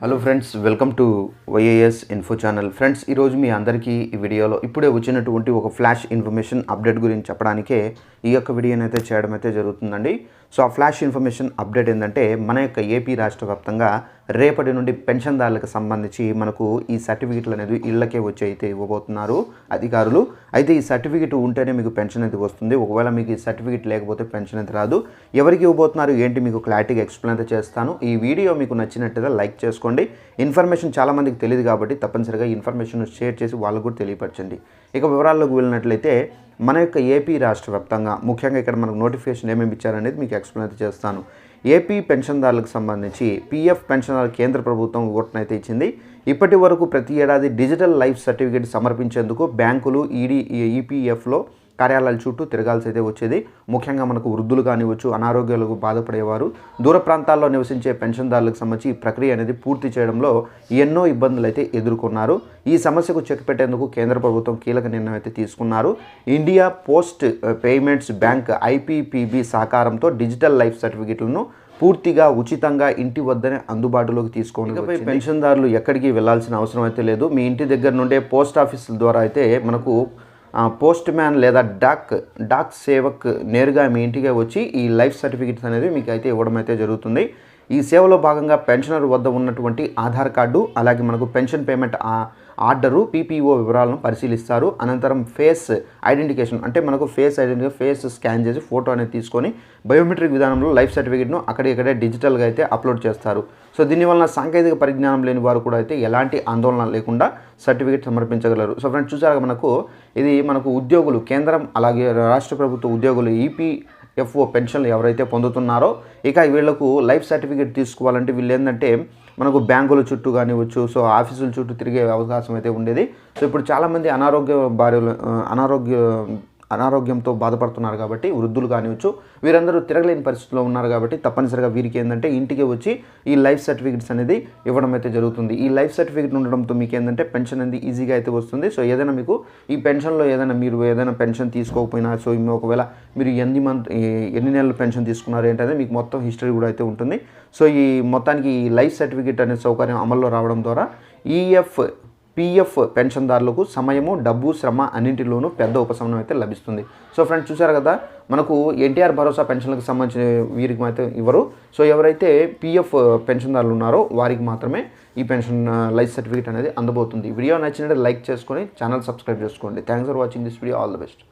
Hello friends welcome to YAS info channel friends ఈరోజు మీ అందరికీ ఈ వీడియోలో ఇప్పుడే వచ్చినటువంటి ఒక ఫ్లాష్ ఇన్ఫర్మేషన్ అప్డేట్ గురించి చెప్పడానికే ఈ యొక్క వీడియోని అయితే చేయడం అయితే జరుగుతుందండి. సో ఆ ఫ్లాష్ ఇన్ఫర్మేషన్ అప్డేట్ ఏంటంటే మన యొక్క ఏపీ రాష్ట్ర వ్యాప్తంగా రేపటి నుండి పెన్షన్దారులకు సంబంధించి మనకు ఈ సర్టిఫికెట్లు అనేది ఇళ్ళకే వచ్చి అయితే ఇవ్వబోతున్నారు అధికారులు. అయితే ఈ సర్టిఫికెట్ ఉంటేనే మీకు పెన్షన్ అనేది వస్తుంది. ఒకవేళ మీకు ఈ సర్టిఫికెట్ లేకపోతే పెన్షన్ అయితే రాదు. ఎవరికి ఇవ్వబోతున్నారు? ఏంటి? మీకు క్లారిటీగా ఎక్స్ప్లెయిన్ అయితే చేస్తాను. ఈ వీడియో మీకు నచ్చినట్టుగా లైక్ చేసుకోండి. ఇన్ఫర్మేషన్ చాలామందికి తెలియదు కాబట్టి తప్పనిసరిగా ఇన్ఫర్మేషన్ షేర్ చేసి వాళ్ళకు కూడా తెలియపరచండి. ఇక వివరాల్లోకి వెళ్ళినట్లయితే మన యొక్క ఏపీ రాష్ట్ర వ్యాప్తంగా ముఖ్యంగా ఇక్కడ మనకు నోటిఫికేషన్ ఏమేమి ఇచ్చారనేది మీకు ఎక్స్ప్లెయిన్ అయితే చేస్తాను. ఏపీ పెన్షన్దారులకు సంబంధించి పీఎఫ్ పెన్షన్దారు కేంద్ర ప్రభుత్వం ఓటునైతే ఇచ్చింది. ఇప్పటి వరకు ప్రతి ఏడాది డిజిటల్ లైఫ్ సర్టిఫికేట్ సమర్పించేందుకు బ్యాంకులు ఈడీ ఈపీఎఫ్లో కార్యాలయాల చుట్టూ తిరగాల్సి అయితే వచ్చేది. ముఖ్యంగా మనకు వృద్ధులు కానివచ్చు అనారోగ్యాలకు బాధపడేవారు దూర ప్రాంతాల్లో నివసించే పెన్షన్దారులకు సంబంధించి ఈ ప్రక్రియ అనేది పూర్తి చేయడంలో ఎన్నో ఇబ్బందులు అయితే ఎదుర్కొన్నారు. ఈ సమస్యకు చెక్ పెట్టేందుకు కేంద్ర ప్రభుత్వం కీలక నిర్ణయం అయితే తీసుకున్నారు. India post payments bank IPPB సహకారంతో డిజిటల్ లైఫ్ సర్టిఫికెట్లను పూర్తిగా ఉచితంగా ఇంటి వద్దనే అందుబాటులోకి తీసుకోవడం పెన్షన్దారులు ఎక్కడికి వెళ్ళాల్సిన అవసరం అయితే లేదు. మీ ఇంటి దగ్గర నుండే పోస్ట్ ఆఫీసుల ద్వారా అయితే మనకు పోస్ట్ మ్యాన్ లేదా డాక్ డాక్ సేవక్ నేరుగా మీ ఇంటికే వచ్చి ఈ లైఫ్ సర్టిఫికెట్స్ అనేది మీకు అయితే ఇవ్వడం అయితే జరుగుతుంది. ఈ సేవలో భాగంగా పెన్షనర్ వద్ద ఉన్నటువంటి ఆధార్ కార్డు అలాగే మనకు పెన్షన్ పేమెంట్ ఆర్డరు పీపీఓ వివరాలను పరిశీలిస్తారు. అనంతరం ఫేస్ ఐడెంటిఫికేషన్ అంటే మనకు ఫేస్ ఐడెంటిఫై ఫేస్ స్కాన్ చేసి ఫోటో అనేది తీసుకొని బయోమెట్రిక్ విధానంలో లైఫ్ సర్టిఫికేట్ను అక్కడికక్కడే డిజిటల్గా అయితే అప్లోడ్ చేస్తారు. సో దీనివల్ల సాంకేతిక పరిజ్ఞానం లేని వారు కూడా అయితే ఎలాంటి ఆందోళన లేకుండా సర్టిఫికేట్ సమర్పించగలరు. సో ఫ్రెండ్స్ చూసారు మనకు ఇది మనకు ఉద్యోగులు కేంద్రం అలాగే రాష్ట్ర ప్రభుత్వ ఉద్యోగులు ఈపీ ఎఫ్ఓ పెన్షన్లు ఎవరైతే పొందుతున్నారో ఇక వీళ్ళకు లైఫ్ సర్టిఫికేట్ తీసుకోవాలంటే వీళ్ళు ఏంటంటే మనకు బ్యాంకుల చుట్టూ కానివచ్చు సో ఆఫీసుల చుట్టూ తిరిగే అవకాశం అయితే ఉండేది. సో ఇప్పుడు చాలామంది అనారోగ్య భార్యలు అనారోగ్య అనారోగ్యంతో బాధపడుతున్నారు కాబట్టి వృద్ధులు కానివచ్చు వీరందరూ తిరగలేని పరిస్థితిలో ఉన్నారు కాబట్టి తప్పనిసరిగా వీరికి ఏంటంటే ఇంటికి వచ్చి ఈ లైఫ్ సర్టిఫికెట్స్ అనేది ఇవ్వడం అయితే జరుగుతుంది. ఈ లైఫ్ సర్టిఫికెట్ ఉండడంతో మీకు ఏంటంటే పెన్షన్ అనేది ఈజీగా అయితే వస్తుంది. సో ఏదైనా మీకు ఈ పెన్షన్లో ఏదైనా మీరు ఏదైనా పెన్షన్ తీసుకోకపోయినా సో ఒకవేళ మీరు ఎన్ని మంత్ ఎన్ని నెలలు పెన్షన్ తీసుకున్నారు ఏంటంటే మీకు మొత్తం హిస్టరీ కూడా అయితే ఉంటుంది. సో ఈ మొత్తానికి ఈ లైఫ్ సర్టిఫికెట్ అనే సౌకర్యం అమల్లో రావడం ద్వారా ఈఎఫ్ పీఎఫ్ పెన్షన్దారులకు సమయము డబ్బు శ్రమ అన్నింటిలోనూ పెద్ద ఉపశమనం అయితే లభిస్తుంది. సో ఫ్రెండ్స్ చూసారు కదా? మనకు ఎన్టీఆర్ భరోసా పెన్షన్లకు సంబంధించిన వీరికి అయితే ఇవ్వరు. సో ఎవరైతే పీఎఫ్ పెన్షన్దారులు ఉన్నారో వారికి మాత్రమే ఈ పెన్షన్ లైఫ్ సర్టిఫికేట్ అనేది అందబోతుంది. వీడియో నచ్చినట్టు లైక్ చేసుకొని ఛానల్ సబ్స్క్రైబ్ చేసుకోండి. Thanks for watching this video. All the best.